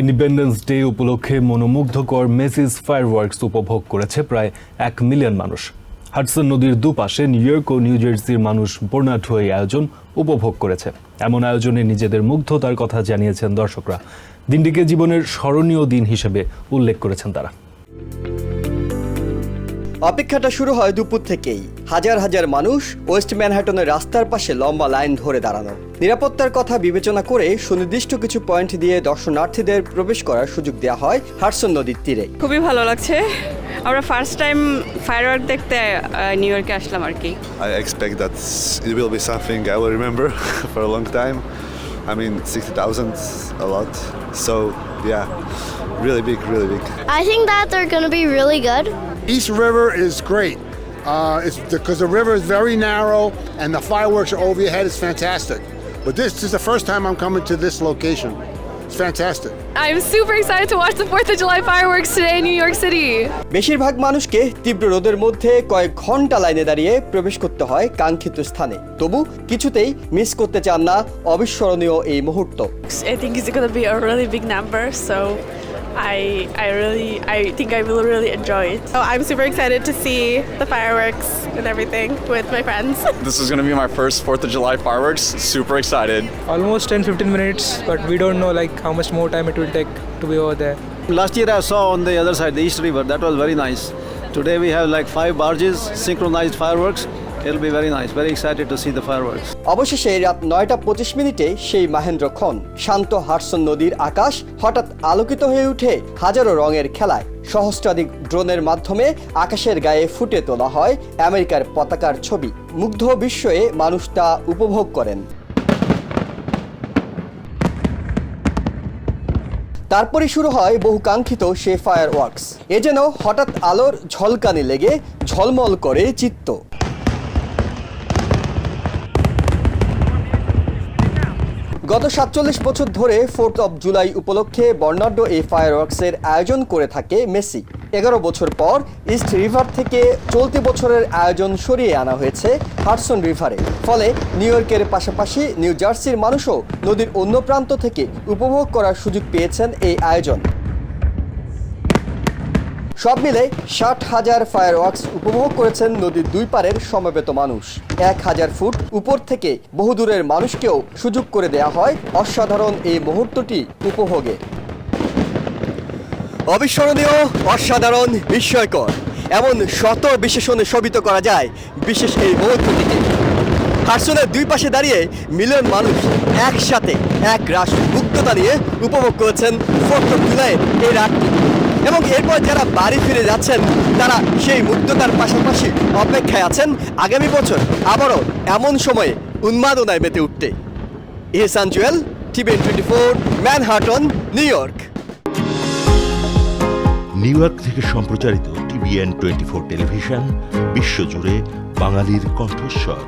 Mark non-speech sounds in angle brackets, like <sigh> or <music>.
Independence day উপলক্ষে মনোমুগ্ধকর Messi's fireworks উপভোগ করেছে প্রায় এক মিলিয়ন মানুষ। হাটসন নদীর দুপাশে নিউ ইয়র্ক ও নিউ জার্সির মানুষ বর্ণাঢ্য এই আয়োজন উপভোগ করেছে। এমন আয়োজনে নিজেদের মুগ্ধতার কথা জানিয়েছেন দর্শকরা। দিনটিকে জীবনের স্মরণীয় দিন হিসেবে উল্লেখ করেছেন তারা। অপেক্ষাটা শুরু হয় দুপুর থেকেই। হাজার হাজার মানুষ ওয়েস্ট ম্যানহাটনের রাস্তার পাশে লম্বা লাইন ধরে দাঁড়ানো। নিরাপত্তার কথা বিবেচনা করে সুনির্দিষ্ট কিছু পয়েন্ট দিয়ে দর্শনার্থীদের প্রবেশ করার সুযোগ দেওয়া হয় হাডসন নদীর তীরে। খুবই ভালো লাগছে। আমরা ফার্স্ট টাইম ফায়ারওয়ার্ক দেখতে নিউ ইয়র্কে আসলাম আর কি। I expect that it will be something I will remember <laughs> for a long time. I mean, 60,000 a lot. So, yeah, really big, really big. I think that they're going to be really good. East River is great. Uh, it's because the river is very narrow and the fireworks are over your head. It's fantastic. But this is the first time I'm coming to this location. It's fantastic. I'm super excited to watch the 4th of July fireworks today in New York City. বেশিরভাগ মানুষকে তীব্র রোদের মধ্যে কয়েক ঘণ্টা লাইনে দাঁড়িয়ে প্রবেশ করতে হয় কাঙ্ক্ষিত স্থানে তবু কিছুতেই মিস করতে চান না অবিস্মরণীয় এই মুহূর্ত I think it's going to be a really big number so I I really I think I will really enjoy it. Oh, I'm super excited to see the fireworks and everything with my friends. <laughs> This is going to be my first 4th of July fireworks. Super excited. almost 10 15 minutes but we don't know like how much more time it will take to be over there Last year I saw on the other side, the East River. That was very nice. Today we have like five barges, synchronized fireworks. It'll be very nice. Very excited to see the fireworks. অবশেষে রাত নয়টা পঁচিশ মিনিটে সেই মাহেন্দ্রক্ষণ শান্ত হারসন নদীর আকাশ হঠাৎ আলোকিত হয়ে উঠে হাজারো রঙের খেলায়। সহস্রাধিক ড্রোনের মাধ্যমে আকাশের গায়ে ফুটে তোলা হয় আমেরিকার পতাকার ছবি। মুগ্ধ বিস্ময়ে মানুষ তা উপভোগ করেন। তারপরে শুরু হয় বহু কাঙ্ক্ষিত সে ফায়ার ওয়ার্কস। এ যেন হঠাৎ আলোর ঝলকানি লেগে ঝলমল করে চিত্ত। গত সাতচল্লিশ বছর ধরে ফোর্থ অব জুলাই উপলক্ষে বর্ণাঢ্য এই ফায়ারওয়ার্কসের আয়োজন করে থাকে মেসি। এগারো বছর পর ইস্ট রিভার থেকে চলতি বছরের আয়োজন সরিয়ে আনা হয়েছে হারসন রিভারে। ফলে নিউ ইয়র্কের পাশাপাশি নিউ জার্সির মানুষও নদীর অন্য প্রান্ত থেকে উপভোগ করার সুযোগ পেয়েছেন এই আয়োজন। সব মিলে ষাট হাজার ফায়ার ফায়ারওয়ার্কস উপভোগ করেছেন নদীর দুই পারের সমবেত মানুষ। এক হাজার ফুট উপর থেকে বহুদূরের মানুষকেও সুযোগ করে দেয়া হয় অসাধারণ এই মুহূর্তটি উপভোগে। অবিস্মরণীয়, অসাধারণ, বিস্ময়কর। এমন শত বিশেষণে শোভিত করা যায় বিশেষ এই মুহূর্তটিকে হার্সনের দুই পাশে দাঁড়িয়ে মিলিয়ন মানুষ একসাথে এক রাস মুক্ততা নিয়ে উপভোগ করেছেন ফোর্থ অফ জুলাইয়ের এই রাতটি। এবং এরপর যারা বাড়ি ফিরে যাচ্ছেন, তারা সেই মুক্ততার পাশাপাশি অপেক্ষায় আছেন আগামী বছর আবারও এমন সময়ে উন্মাদনায় মেতে উঠতে। Ihsan Juel TVN twenty four, Manhattan, New York. New York থেকে সম্প্রচারিত টিভিএন টোয়েন্টি ফোর টেলিভিশন, বিশ্বজুড়ে বাঙালির কণ্ঠস্বর।